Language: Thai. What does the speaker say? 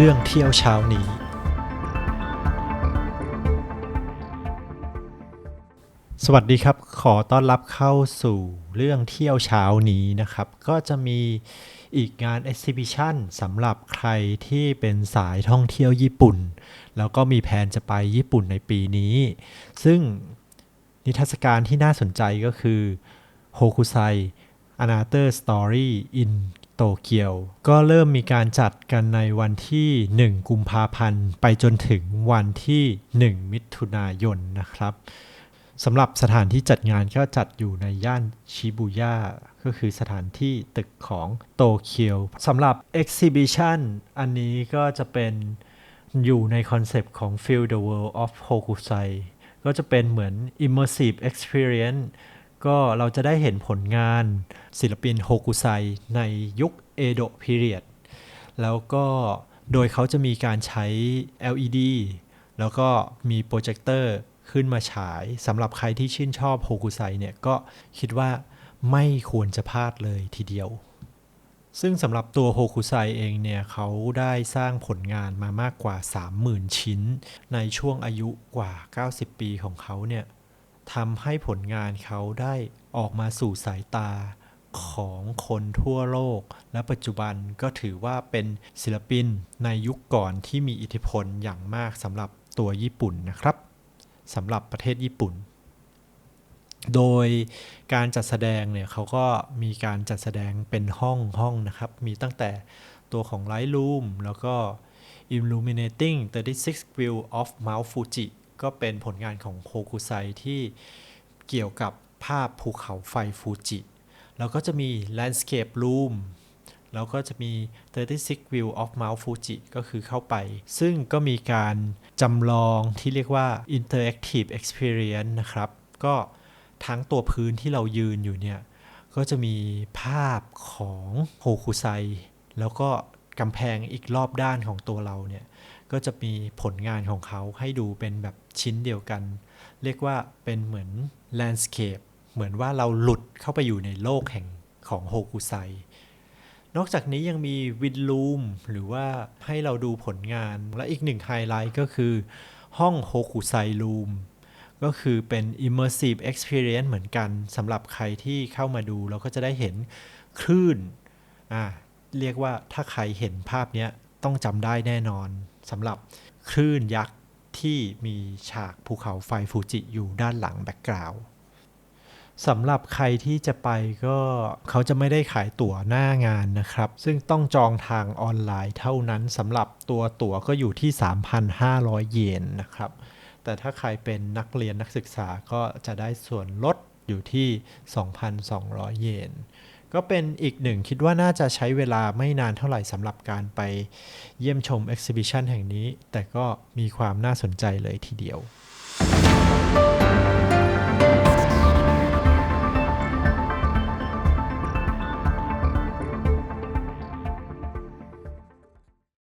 เรื่องเที่ยวเช้านี้ สวัสดีครับ ขอต้อนรับเข้าสู่เรื่องเที่ยวเช้านี้นะครับ ก็จะมีอีกงาน Exhibition สำหรับใครที่เป็นสายท่องเที่ยวญี่ปุ่น แล้วก็มีแผนจะไปญี่ปุ่นในปีนี้ ซึ่งนิทรรศการที่น่าสนใจก็คือ Hokusai Another Story in โตเกียว ก็เริ่มมีการจัดกันในวันที่ 1 กุมภาพันธ์ ไปจนถึงวันที่ 1 มิถุนายนนะครับสำหรับสถานที่จัดงานก็จัดอยู่ในย่านชิบูย่าก็คือสถานที่ตึกของโตเกียวสำหรับ Exhibition อันนี้ก็จะเป็นอยู่ในคอนเซปต์ของ Feel the World of Hokusai ก็จะเป็นเหมือน Immersive Experience ก็เราจะได้เห็นผลงานศิลปินโฮกุไซในยุคเอโดะพีเรียดแล้วก็โดยเขาจะมีการใช้ LED แล้วก็มีโปรเจคเตอร์ขึ้นมาฉายสำหรับใครที่ชื่นชอบโฮกุไซเนี่ยก็คิดว่าไม่ควรจะพลาดเลยทีเดียว ซึ่งสำหรับตัวโฮคุไซเองเนี่ยเขาได้สร้างผลงานมามากกว่า 30,000 ชิ้น ในช่วงอายุกว่า 90 ปีของเขาเนี่ย ทำให้ผลงานเขาได้ออกมาสู่สายตาของคนทั่วโลก และปัจจุบันก็ถือว่าเป็นศิลปินในยุคก่อนที่มีอิทธิพลอย่างมากสำหรับตัวญี่ปุ่นนะครับสำหรับประเทศญี่ปุ่น โดยการจัดแสดงเนี่ยเขาก็มีการจัดแสดงเป็นห้องห้องนะครับ มีตั้งแต่ตัวของ Lightroom แล้วก็ Illuminating 36 View of Mount Fuji ก็เป็นผลงานของโฮคุไซที่เกี่ยวกับภาพภูเขาไฟฟูจิ แล้วก็จะมี Landscape Room แล้วก็จะมี 36 View of Mount Fuji ก็คือเข้าไป ซึ่งก็มีการจำลองที่เรียกว่า Interactive Experience นะครับ ก็ทั้งตัวพื้นที่เรายืนอยู่เนี่ย ก็จะมีภาพของโฮคุไซ แล้วก็กำแพงอีกรอบด้านของตัวเราเนี่ย ก็จะมีผลงานของเขาให้ดูเป็นแบบชิ้นเดียวกัน เรียกว่าเป็นเหมือน landscape เหมือนว่าเราหลุดเข้าไปอยู่ในโลกแห่งของโฮกุไซนอกจากนี้ยังมีวินลูมหรือว่าให้เราดูผลงานและอีกหนึ่งไฮไลท์ก็คือห้องโฮกุไซลูมก็คือเป็น immersive experience เหมือนกันสำหรับใครที่เข้ามาดู เราก็จะได้เห็นคลื่นอ่าเรียกว่าถ้าใครเห็นภาพนี้ต้องจำได้แน่นอน สำหรับคลื่นยักษ์ที่มีฉากภูเขาไฟฟูจิอยู่ด้านหลังแบ็กกราวด์สำหรับใครที่จะไปก็เขาจะไม่ได้ขายตั๋วหน้างานนะครับ ซึ่งต้องจองทางออนไลน์เท่านั้นสำหรับตัวตั๋วก็อยู่ที่ 3,500 เยนนะครับ แต่ถ้าใครเป็นนักเรียนนักศึกษาก็จะได้ส่วนลดอยู่ที่ 2,200 เยน ก็เป็นอีกหนึ่งคิดว่าน่าจะใช้เวลาไม่นานเท่าไหร่สำหรับการไปเยี่ยมชม e อ h i b i t i o n แห่งนี้ แต่ก็มีความน่าสนใจเลยทีเดียว